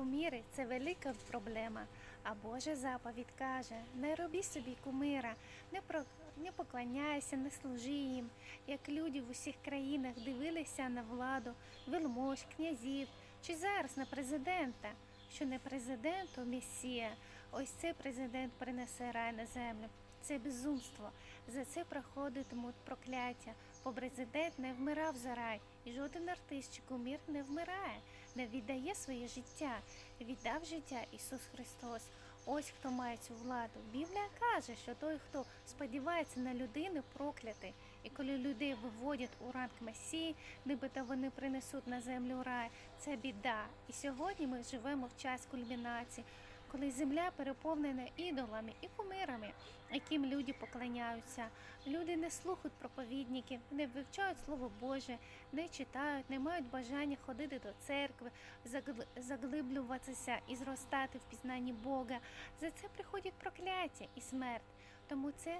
Куміри це велика проблема. А Божа заповідь каже: не роби собі кумира, не, про... не поклоняйся, не служи їм, як люди в усіх країнах дивилися на владу, вельмож, князів чи зараз на президента. Що не президент, то месія. Ось цей президент принесе рай на землю. Це безумство. За це проходитимуть прокляття. Бо президент не вмирав за рай, і жоден артист чи кумір не вмирає, не віддає своє життя. Віддав життя Ісус Христос. Ось хто має цю владу. Біблія каже, що той, хто сподівається на людину, проклятий. І коли людей виводять у ранг Месії, нібито вони принесуть на землю рай, це біда. І сьогодні ми живемо в час кульмінації, коли земля переповнена ідолами і кумирами, яким люди поклоняються. Люди не слухають проповідників, не вивчають Слово Боже, не читають, не мають бажання ходити до церкви, загли- заглиблюватися і зростати в пізнанні Бога. За це приходять прокляття і смерть. Тому це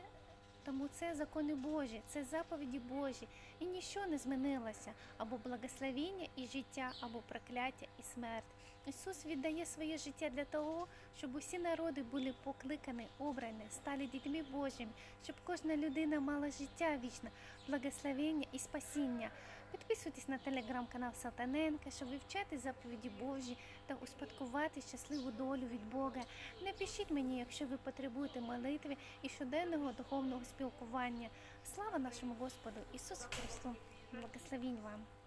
тому це закони Божі, це заповіді Божі, і нічого не змінилося або благословіння і життя, або прокляття і смерть. Ісус віддає своє життя для того, щоб усі народи були покликані, обрані, стали дітьми Божими, щоб кожна людина мала життя вічне, благословення і спасіння. Підписуйтесь на телеграм-канал Сатаненка, щоб вивчати заповіді Божі та успадкувати щасливу долю від Бога. Напишіть мені, якщо ви потребуєте молитви і щоденного духовного спілкування. Слава нашому Господу Ісусу Христу! Благословінь вам!